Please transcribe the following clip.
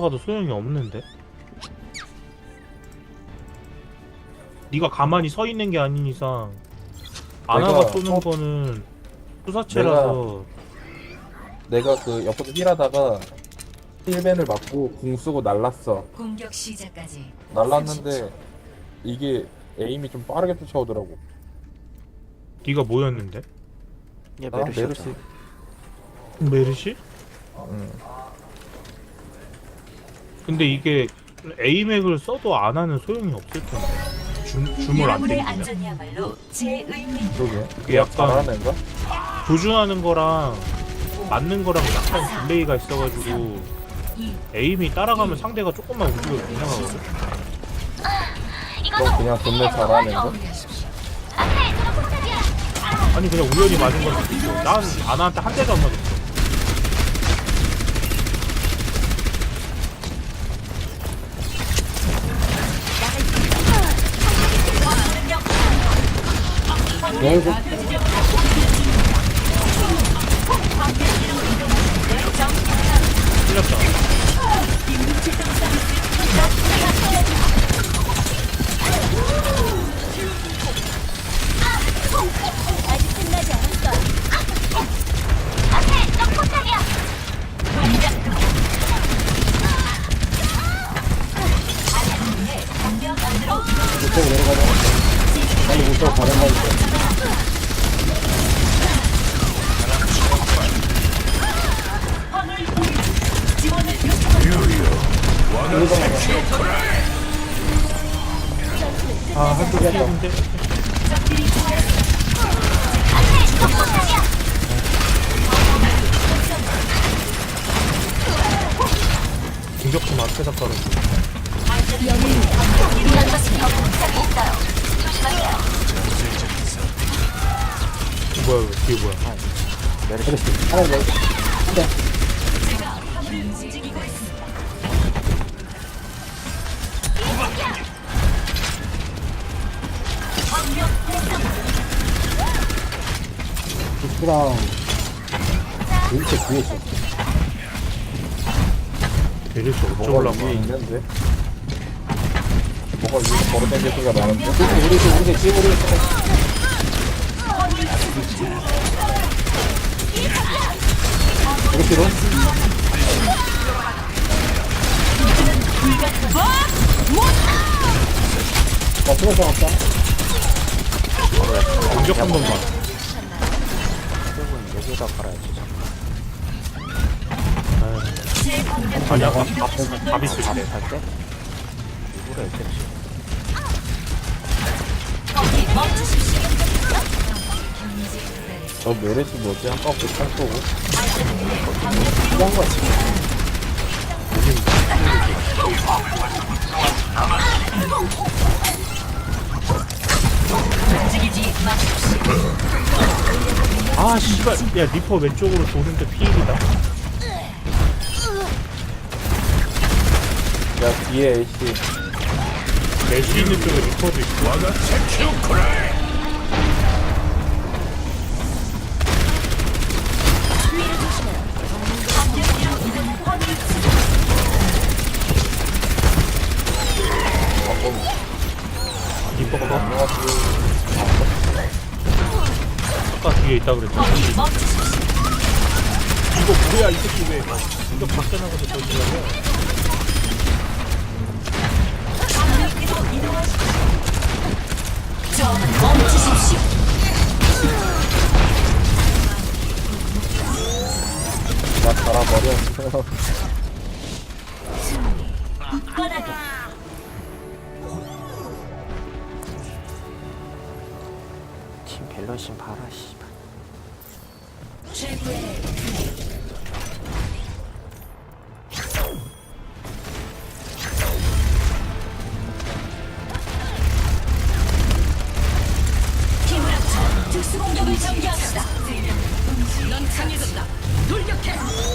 가도 소용이 없는데. 네가 가만히 서 있는 게 아닌 이상 아나가 내가 쏘는 어- 거는 수사체라서 내가 그 옆에서 힐하다가 힐벤을 맞고 궁 쓰고 날랐어. 공격 시작까지 날랐는데 이게 에임이 좀 빠르게 쫓아오더라고. 네가 뭐였는데? 얘 아, 메르시 메르시. 메르시? 응. 근데 이게 에이맥을 써도 안 하는 소용이 없을 텐데. 줌, 줌을 안 여러분의 땡기면. 안전이야말로 제 의미 그러게. 이게 약간 잘하는 애인가? 조준하는 거랑 맞는 거랑 약간 딜레이가 있어가지고 에임이 따라가면 상대가 조금만 움직여도 이상하거든. 너 그냥 존내 잘하는 애인가? 아니 그냥 우연히 맞은 있고 난 아나한테 한 대도 안 맞았어. 틀렸다. 못하고 내려가자. 빨리 못하고 가는 아 한두 개인데. 공격 좀 앞에다 깔아줘. 뭐야 뒤에 뭐야? 메르시 부스랑 이렇게 뒤에 있어. 수 어쩌 뭐가 올라가? 위에 있는데? 뭐가 위에 걸어 댕길 소리가 나는데? 우리 집 우리 집 우리 이렇게 로? 나 수고성 없다. 공격 한 번만. 여기다 깔아야지 아니 아까 밥, 밥 있을 때. 할때 일부러 했겠지 저 메르시 뭐지? 아까부터 창 쏘고. 이런 거 같지? 아 씨발. 야 리퍼 왼쪽으로 도는데 피일이다. 야, 뒤에 AC. 낼수 있는 쪽에 리퍼도 있고. 리퍼가 봐. 아까 뒤에 있다 그랬잖아. 이거 뭐야 이 새끼 왜? 이거 밖에 나가서 저기라고? 나 갈아버려. 갤러신 봐라 씨발 공격을 전개합니다. 넌 강해졌다. 돌격해.